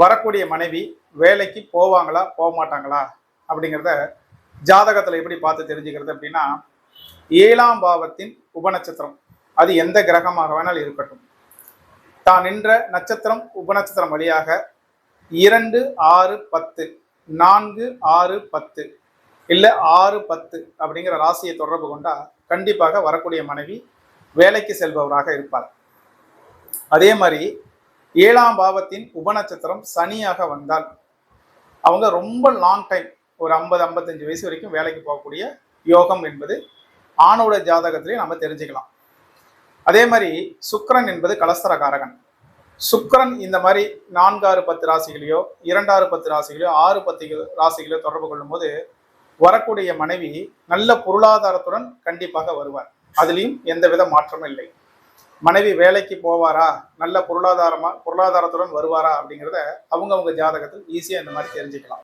வரக்கூடிய மனைவி வேலைக்கு போவாங்களா போக மாட்டாங்களா அப்படிங்கிறத ஜாதகத்தில் எப்படி பார்த்து தெரிஞ்சுக்கிறது அப்படின்னா ஏழாம் பாவத்தின் உபநட்சத்திரம். அது எந்த கிரகமாக வேணாலும் இருக்கட்டும். தான் நின்ற நட்சத்திரம் உபநட்சத்திரம் வழியாக இரண்டு ஆறு பத்து நான்கு ஆறு பத்து இல்லை ஆறு பத்து அப்படிங்கிற ராசியை தொடர்பு கொண்டா கண்டிப்பாக வரக்கூடிய மனைவி வேலைக்கு செல்பவராக இருப்பார். அதே மாதிரி ஏழாம் பாவத்தின் உபநட்சத்திரம் சனியாக வந்தால் அவங்க ரொம்ப லாங் டைம் ஒரு ஐம்பது ஐம்பத்தஞ்சு வயசு வரைக்கும் வேலைக்கு போகக்கூடிய யோகம் என்பது ஆணோட ஜாதகத்திலே நம்ம தெரிஞ்சுக்கலாம். அதே மாதிரி சுக்கரன் என்பது கலஸ்தரகாரகன் சுக்கரன் இந்த மாதிரி நான்காறு பத்து ராசிகளையோ இரண்டாறு பத்து ராசிகளையோ ஆறு பத்து ராசிகளையோ தொடர்பு கொள்ளும்போது வரக்கூடிய மனைவி நல்ல பொருளாதாரத்துடன் கண்டிப்பாக வருவார். அதுலேயும் எந்தவித மாற்றமும் இல்லை. மனைவி வேலைக்கு போவாரா? நல்ல பொருளாதாரமா பொருளாதாரத்துடன் வருவாரா அப்படிங்கிறத அவங்கவுங்க ஜாதகத்தில் ஈஸியாக இந்த மாதிரி தெரிஞ்சுக்கலாம்.